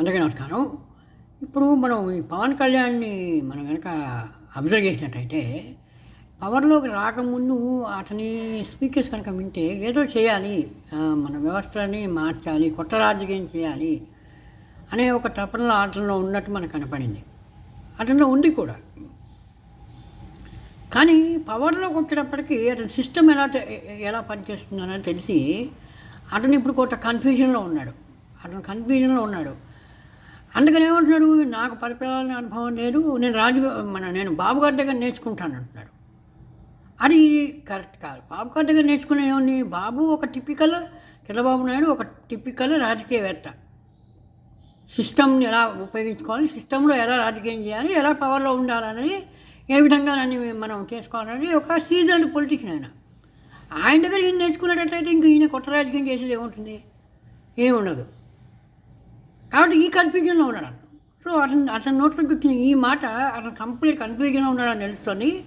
అందరికీ నమస్కారం. ఇప్పుడు మనం ఈ పవన్ కళ్యాణ్ని మనం కనుక అబ్జర్వ్ చేసినట్టయితే పవర్లోకి రాకముందు అతని స్పీకర్స్ కనుక వింటే ఏదో చేయాలి మన వ్యవస్థని మార్చాలి కొత్త రాజకీయం చేయాలి అనే ఒక తపనలో అతనిలో ఉన్నట్టు మనకు కనపడింది. అతనిలో ఉంది కూడా. కానీ పవర్లోకి వచ్చేటప్పటికి అతని సిస్టమ్ ఎలా ఎలా పనిచేస్తుందని తెలిసి అతను ఇప్పుడు కొంత కన్ఫ్యూజన్లో ఉన్నాడు. అతను కన్ఫ్యూజన్లో ఉన్నాడు. అందుకని ఏమంటున్నాడు నాకు పరిపాలన అనుభవం లేదు నేను రాజు మన నేను బాబుగారి దగ్గర నేర్చుకుంటాను అంటున్నాడు. అది కరెక్ట్ కాదు. బాబుగారి దగ్గర నేర్చుకునే ఏమని బాబు ఒక టిపికల్ చంద్రబాబు నాయుడు ఒక టిపికల్ రాజకీయవేత్త. సిస్టమ్ని ఎలా ఉపయోగించుకోవాలి సిస్టంలో ఎలా రాజకీయం చేయాలి ఎలా పవర్లో ఉండాలని ఏ విధంగా దాన్ని మనం చేసుకోవాలని ఒక సీజన్ పొలిటిషియన్ ఆయన. ఆయన దగ్గర ఈయన నేర్చుకునేటట్లయితే ఇంక ఈయన కొత్త రాజకీయం చేసేది ఏముంటుంది? ఏముండదు. కాబట్టి ఈ కన్ఫ్యూజన్లో ఉన్నాడు. సో అతను అతని నోట్లోకి వచ్చిన ఈ మాట అతను కంప్లీట్ కన్ఫ్యూజన్లో ఉన్నాడని తెలుస్తుంది.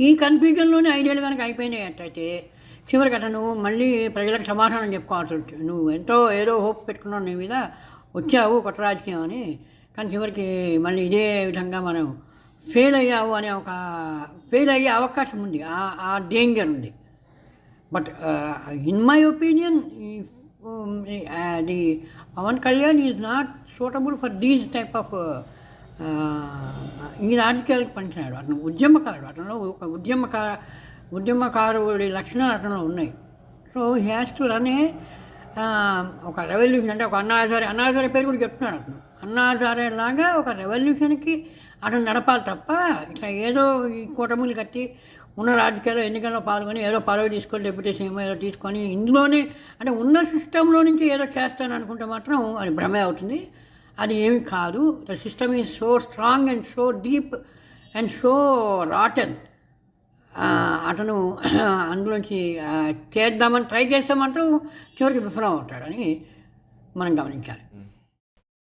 ఈ కన్ఫ్యూజన్లోనే ఐదేళ్ళు కనుక అయిపోయినాయి అట్లయితే చివరికి అతను మళ్ళీ ప్రజలకు సమాధానం చెప్పుకోవాల్సి వచ్చింది నువ్వు ఎంతో ఏదో హోప్ పెట్టుకున్నావు నీ మీద వచ్చావు కొత్త రాజకీయం అని. కానీ చివరికి మళ్ళీ ఇదే విధంగా మనం ఫెయిల్ అయ్యావు అనే ఒక ఫెయిల్ అయ్యే అవకాశం ఉంది. ఆ- ఆ డేంజర్ ఉంది. But in my opinion the Pawan Kalyan is not suitable for these type of ఈ రాజకీయాలకు పనికినాడు అతను ఉద్యమకారుడు. అతను ఒక ఉద్యమకార ఉద్యమకారుడి లక్షణాలు అతనిలో ఉన్నాయి. So has to run a ఒక రెవల్యూషన్ అంటే ఒక అన్నాజారే అన్నాచారి పేరు కూడా చెప్తున్నాడు అతను. అన్నాచార్యలాగా ఒక రెవల్యూషన్కి అతను నడపాలి తప్ప ఇట్లా ఏదో ఈ కూటములు కట్టి ఉన్న రాజకీయాల్లో ఎన్నికల్లో పాల్గొని ఏదో పదవి తీసుకొని డెప్యుటేషన్ ఏమో ఏదో తీసుకొని ఇందులోనే అంటే ఉన్న సిస్టంలో నుంచి ఏదో చేస్తాను అనుకుంటే మాత్రం అది భ్రమే అవుతుంది. అది ఏమి కాదు. The system is so strong and so deep and so rotten అతను అందులోంచి చేద్దామని ట్రై చేస్తామంటూ చివరికి విఫలం అవుతాడని మనం గమనించాలి.